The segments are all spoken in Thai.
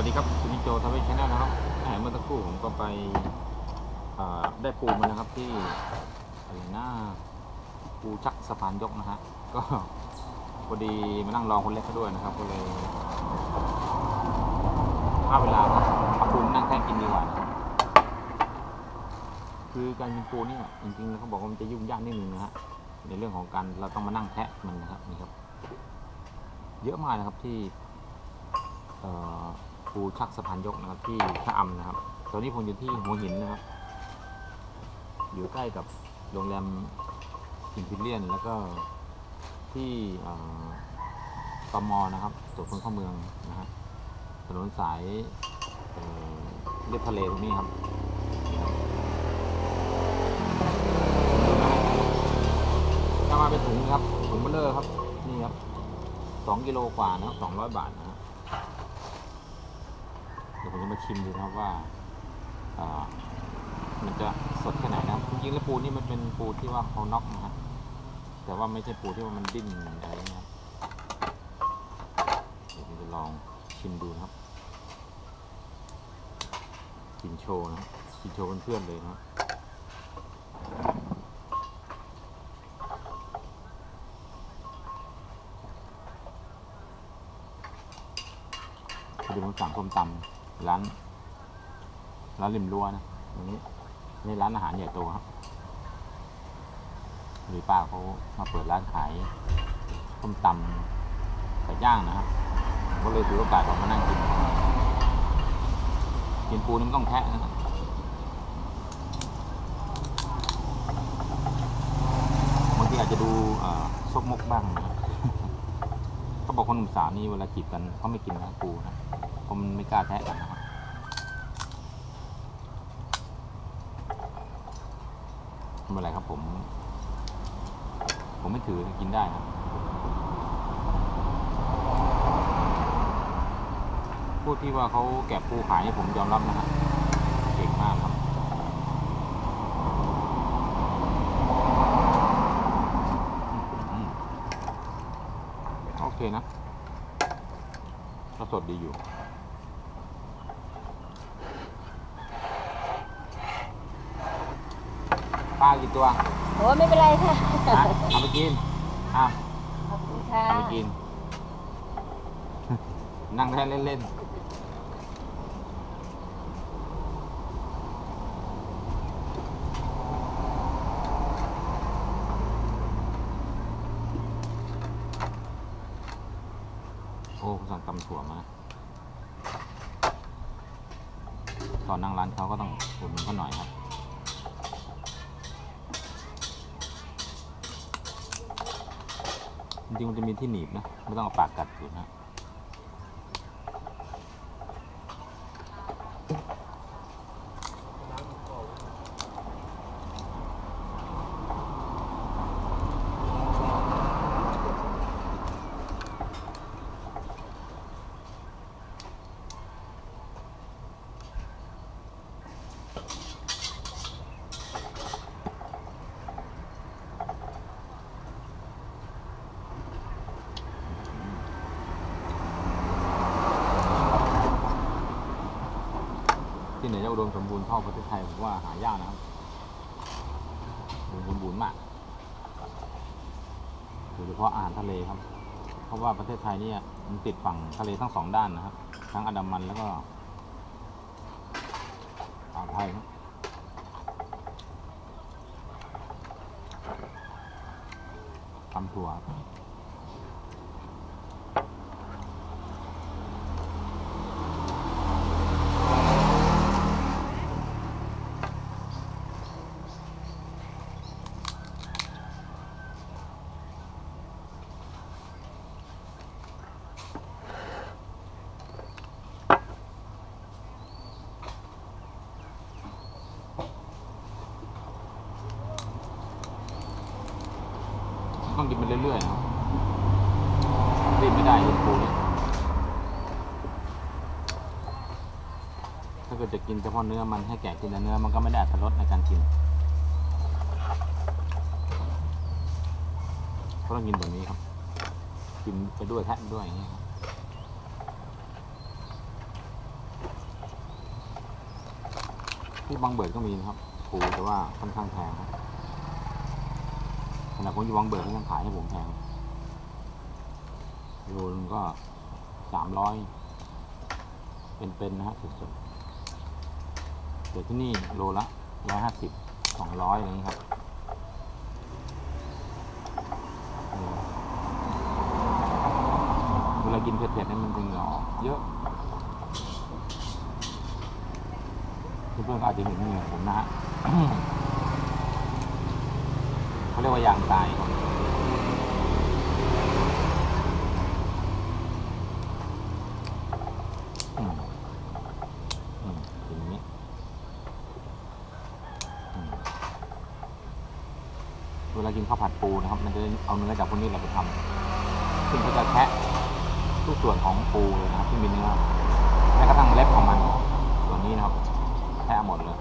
วัสดีครับคุณนิโจทวีชแนลนะครับแหมเมื่อสักครู่ผมก็ไปได้ปูมานะครับที่อะไรนะปูชักสะพานยกนะฮะก็พอดีมานั่งรอคนเล็กเขาด้วยนะครับก็เลยเอาเวลาครับเอาปูนั่งแท่งกินดีกว่านะครับคือการกินปูเนี่ยจริงๆแล้วเขาบอกว่ามันจะยุ่งยากนิดนึงนะฮะในเรื่องของการเราต้องมานั่งแทะมันนะครับนี่ครับ เยอะมากนะครับที่ เอ่อภูชักสะพานยกนะครับที่ชะอำนะครับ ตอนนี้ผมอยู่ที่หัวหินนะครับ อยู่ใกล้กับโรงแรมอิมพีเรียนแล้วก็ที่ตมนะครับตรวจคนเข้าเมืองนะฮะถนนสายเลียบทะเลตรงนี้ครับถ้ามาเป็นถุงนะครับถุงเบลเลอร์ครับนี่ครับสองกิโลกว่านะครับสองร้อยบาทนะ ดี๋ยวผมจะมาชิมดูนะครับว่ามันจะสดแค่ไหนนะจริงๆแล้วปูนี่มันเป็นปูที่ว่าเขาน็อกนะฮะแต่ว่าไม่ใช่ปูที่ว่ามันดิ้นอะไรนะครับเดี๋ยวผมจะลองชิมดูนะครับกินโชว์นะกินโชว์เพื่อนๆเลยนะครับพอดีผมสั่งส้มตำ ร้านร้านริมรั้วนะตรงนี้นี่ร้านอาหารใหญ่โตครับหรือป้าเขามาเปิดร้านขายส้มตำไก่ย่างนะครับก็เลยถือโอกาสออกมานั่งกิน กินปูนี่มันต้องแทะนะบางทีอาจจะดูซกมกบ้างนะเขาบอกคนหนุ่มสาวนี่เวลาจีบกันเขาไม่กินนะปูนะ เพราะมันไม่กล้าแทะกันนะครับไม่เป็นไรครับผม ผมไม่ถือกินได้ครับพูดที่ว่าเขาแกะปูขายนี่ผมยอมรับนะฮะเก่งมากครับโอเคนะก็สดดีอยู่ ปลา กี่ตัวโอ้ไม่เป็นไรค่ะอะเอาไปกินอะขอบคุณค่ะเอาไปกิน นั่งแค่เล่นๆโอ้สั่งตำถั่วมาตอนนั่งร้านเขาก็ต้องอุดหนุนเขาหน่อยครับ จริงมันจะมีที่หนีบนะ ไม่ต้องเอาปากกัดอยู่นะ ที่ไหนจะอุดมสมบูรณ์เท่าประเทศไทยผมว่าหายากนะครับสมบูรณ์มากโดยเฉพาะอาหารทะเลครับ เพราะว่าประเทศไทยเนี่ยมันติดฝั่งทะเลทั้งสองด้านนะครับ ทั้งอันดามันแล้วก็อ่าวไทยครับตำถั่วครับ กินไปเรื่อยๆรีบไม่ได้เลยปูนี่ถ้าเกิดจะกินเฉพาะเนื้อมันให้แกะกินแต่เนื้อมันก็ไม่ได้อัรสในการกินเพราะต้องกินแบบนี้ครับ กินไปด้วยแทะด้วยอย่างนี้ครับที่บางเบิดก็มีนะครับปูแต่ว่าค่อนข้างแพงครับ ขณะผมอยู่บางเบิดเขายังขายให้ผมแพงโลนึงก็สามร้อยเป็นๆนะฮะสดๆแต่ที่นี่โลละร้อยห้าสิบสองร้อยอะไรอย่างนี้ครับเวลากินเผ็ดๆเนี่ยมันจะเหงื่อเยอะเพื่อนๆก็อาจจะเห็นเหงื่อผมนะฮะ เขาเรียกว่ายางตาย อืมอืมอย่างนี้อืมเวลากินข้าวผัดปูนะครับ มันจะเอาเนื้อจากพวกนี้แหละไปทำซึ่งเขาจะแคะทุกส่วนของปูเลยนะครับที่มีเนื้อแม้กระทั่งเล็บของมัน ส่วนนี้นะครับแท้หมดเลย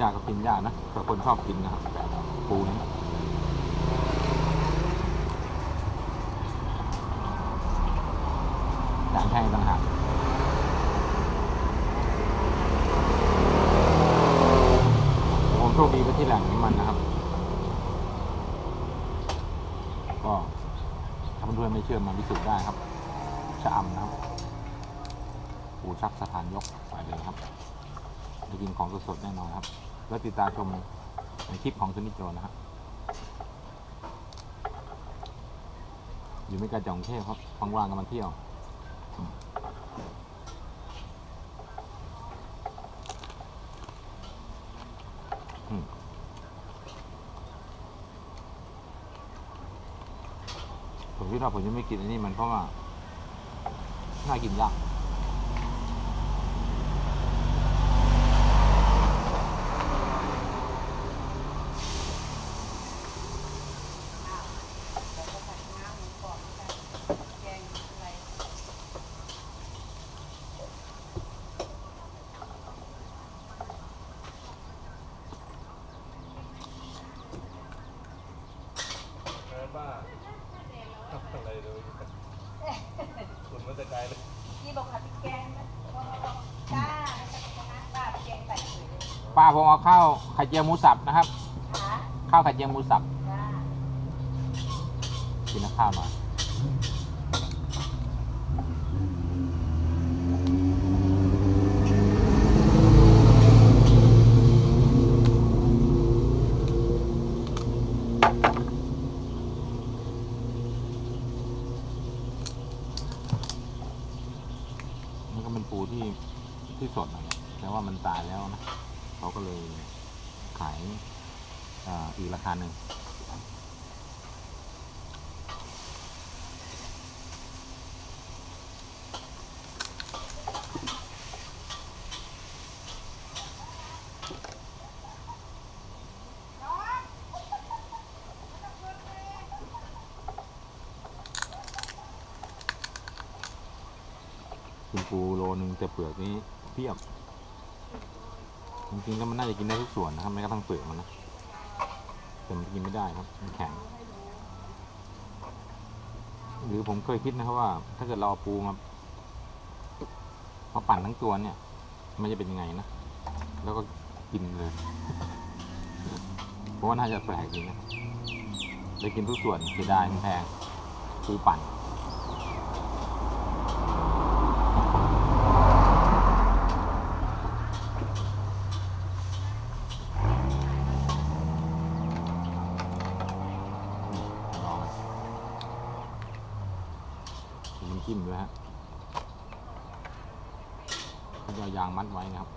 ยากก็กินยากนะแต่คนชอบกินนะครับปูนี้จางแห้งต่างหากผมโชคดีไปที่แหล่งนี้มันนะครับ ก็ถ้าเพื่อนๆไม่เชื่อมาพิสูจน์ได้ครับ ชะอำนะครับ ปูชักสถานยกไปเลยครับ ได้กินของ สดๆแน่นอนครับ แล้วติดตามชมในคลิปของซุนิโจนะครับอยู่ไม่ไกลจากกรุงเทพครับว่างๆกันมาเที่ยวผมคิดว่าผมยังไม่กินอันนี้มันเพราะว่าน่ากินยาก แม่บ้าทำอะไรเลยคุณมาแต่ไกลเลย พี่บอกผัดพริกแกงนะบอกจ้านะป้าแกงใส่ถุยเลย ป้า ผมเอาข้าวไข่เจียวหมูสับนะครับ ข้าวไข่เจียวหมูสับกินข้าวหน่อย นี่ก็เป็นปูที่ที่สดนะแต่ว่ามันตายแล้วนะ เขาก็เลยขายอ่าอีกราคาหนึ่งคุณปูโลนึงจะเปลือกนี้เพียบ จริงๆแล้วมันน่าจะกินได้ทุกส่วนนะครับแม้กระทั่งเปลือกมันนะ แต่มันกินไม่ได้ครับมันแข็ง หรือผมเคยคิดนะครับว่า ถ้าเกิดเราปูมามาปั่นทั้งตัวเนี่ย มันจะเป็นยังไงนะ แล้วก็กินเลยเพราะว่าน่าจะแปลกดีนะได้กินทุกส่วนเสียดายมันแพงปูปั่น ลองมีน้ำจิ้มด้วยฮะเขาจะเอายางมัดไว้นะครับ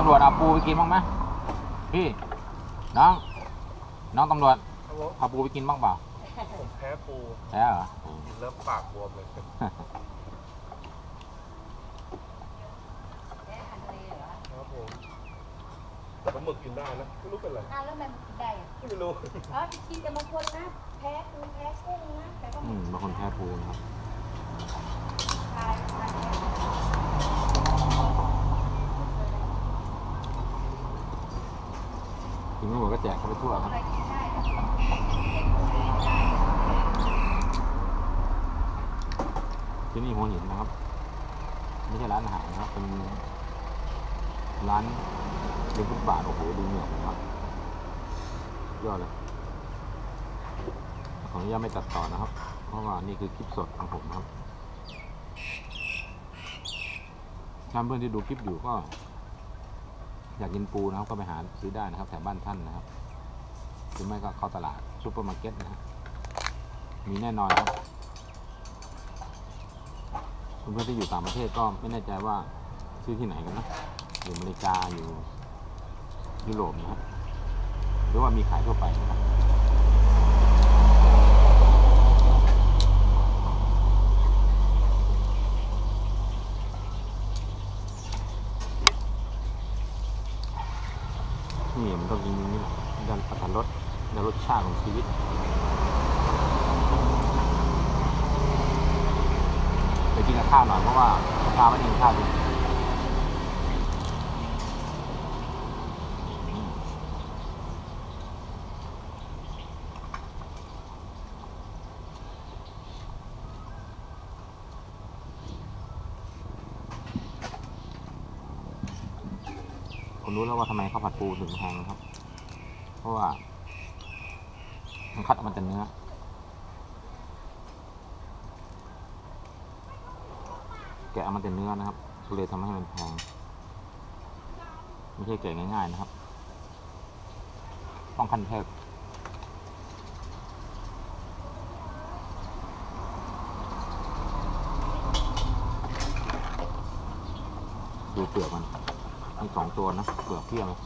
ตำรวจเอาปูไปกินบ้างไหมพี่ น้อง น้องตำรวจครับผมเอาปูไปกินบ้างเปล่าผมแพ้ปูแพ้เหรอโอ้กินแล้วปากบวมเลยแพ้อาหารทะเลเหรอครับผมแต่ปลาหมึกกินได้นะไม่รู้เป็นไรอ้าวแล้วมันกินได้อะไม่รู้อ๋อกินแต่บางคนนะแพ้ปูแพ้กุ้งนะแต่ก็อืไม่มบางคนแพ้ปูนะครับ ทายทายแพ้ กินไม่หมดก็แจกเข้าไปทั่วครับไรกินได้แต่เด็กคนนี้ไม่ได้ที่นี่หัวหินนะครับ ไม่ใช่ร้านอาหารนะครับ เป็นร้านริมฟุตบาทโอ้โหดูเหนียวนะครับ ยอดเลยขออนุญาตไม่ตัดต่อนะครับ เพราะว่านี่คือคลิปสดของผมนะครับท่าเพื่อนที่ดูคลิปอยู่ก็ อยากกินปูนะครับก็ไปหาซื้อได้นะครับแถวบ้านท่านนะครับหรือไม่ก็เข้าตลาดซูเปอร์มาร์เก็ตนะครับมีแน่นอนครับคุณเพื่อนที่อยู่ต่างประเทศก็ไม่แน่ใจว่าซื้อที่ไหนกันนะอยู่อเมริกาอยู่ยุโรปนะครับหรือว่ามีขายทั่วไปนะครับ นี่มันต้องกินอย่างนี้แหละดันประทานรสดันรสชาติของชีวิต ไปกินกับข้าวหน่อยเพราะว่าเช้าไม่ได้กินข้าวเลยอืม ผมรู้แล้วว่าทำไมข้าวผัดปูถึงแพงครับ เพราะว่า มันคัดออกมาจากเนื้อแกะเอามันแต่เนื้อนะครับเลยทำให้มันแพง ไม่ใช่แกะง่ายๆนะครับ ต้องขั้นเทพดูเปลือกมัน มีสองตัวนะเปลือกเพี้ยเลย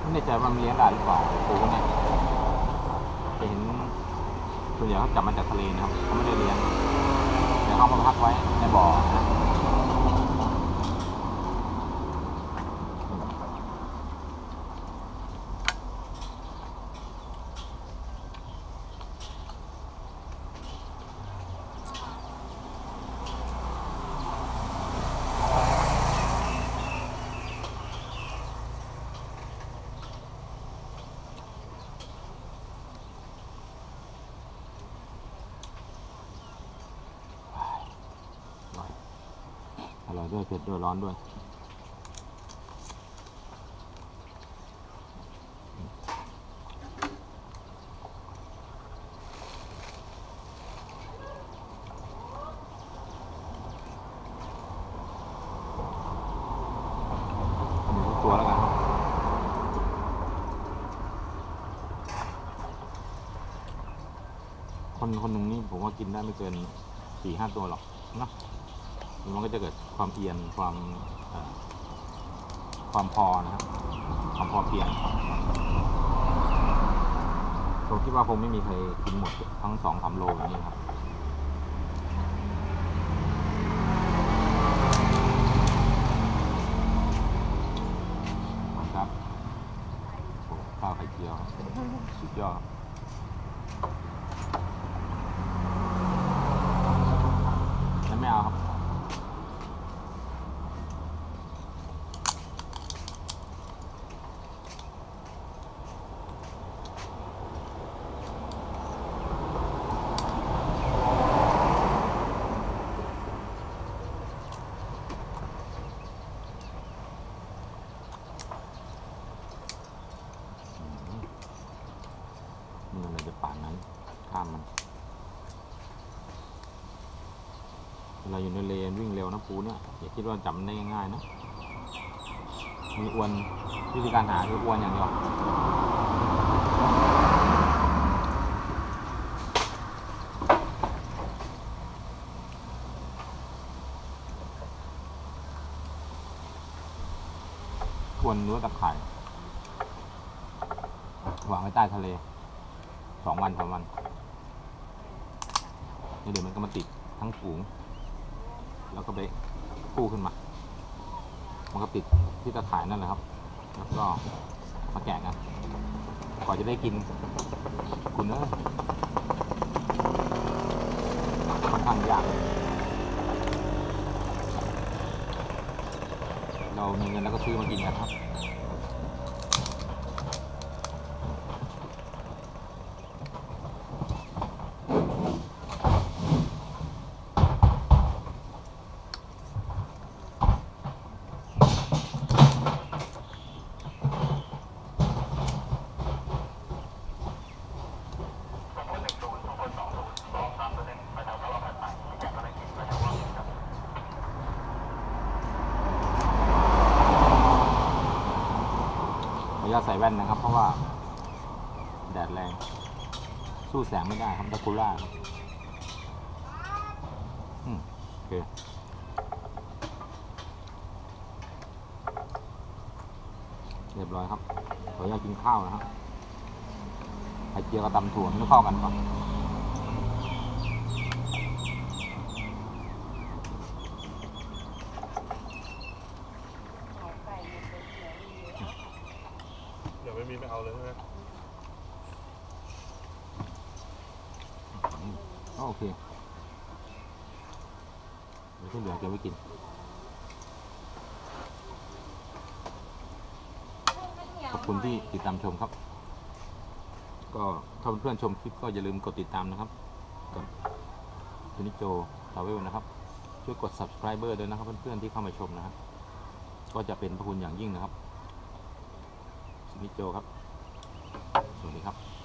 ไม่แน่ใจว่ามัน เลี้ยงได้หรือเปล่าปูเนี่ยจะเห็นส่วนใหญ่เขาจับมาจากทะเลนะครับเขาไม่ได้เลี้ยงแต่เขามาพักไว้ในบ่อนะ อยด้วยเผ็ดด้วยร้อนด้วยหมูทุกตัวแล้วครับคนคนหนึ่งนี่ผมว่ากินได้ไม่เกินสี่ห้าตัวหรอกเนะมันก็จะเกิด ความเอียนความความพอนะครับความพอเพียงผมคิดว่าคงไม่มีใครกินหมดทั้งสองสามโลอย่างนี้ครับครับข้าวไข่เจียวสุดยอด เวลาอยู่ในเลนวิ่งเร็วนะปูเนี่ยอย่าคิดว่าจำได้ง่ายๆนะ มีอวนวิธีการหาคืออวนอย่างเดียวควรรู้ตะข่วางไว้ใต้ทะเลสองวันสามวันเดี๋ยวมันก็มาติดทั้งฝูง แล้วก็ไปกู้ขึ้นมา มันก็ติดที่ตะข่ายนั่นแหละครับ แล้วก็มาแกะกันก่อนจะได้กินคุณเอ้ยค่อนข้างยากเรามีเงินแล้วก็ซื้อมากินกันครับ ขออนุญาใส่แว่นนะครับ เพราะว่าแดดแรง สู้แสงไม่ได้ครับดักูล่าครับอืมโอเคเรียบร้อยครับ ขออนุญาตกินข้าวนะครับไข่เจียวกับตำถั่วไม่เข้ากันก่อน เอาไก่มันเป็นเสือดีเลย เดี๋ ยวไม่มีไม่เอาเลยใช่ไหมอืมโอเคเดี๋ยวที่เหลือเก็บไว้กิน ขอบคุณที่ติดตามชมครับ ก็ถ้าเพื่อนๆชมคลิปก็อย่าลืมกดติดตามนะครับกับยูนิโจทาวเวลนะครับช่วยกด subscriber ด้วยนะครับเพื่อนๆที่เข้ามาชมนะครับ ก็จะเป็นพระคุณอย่างยิ่งนะครับ ยูนิโจครับ สวัสดีครับ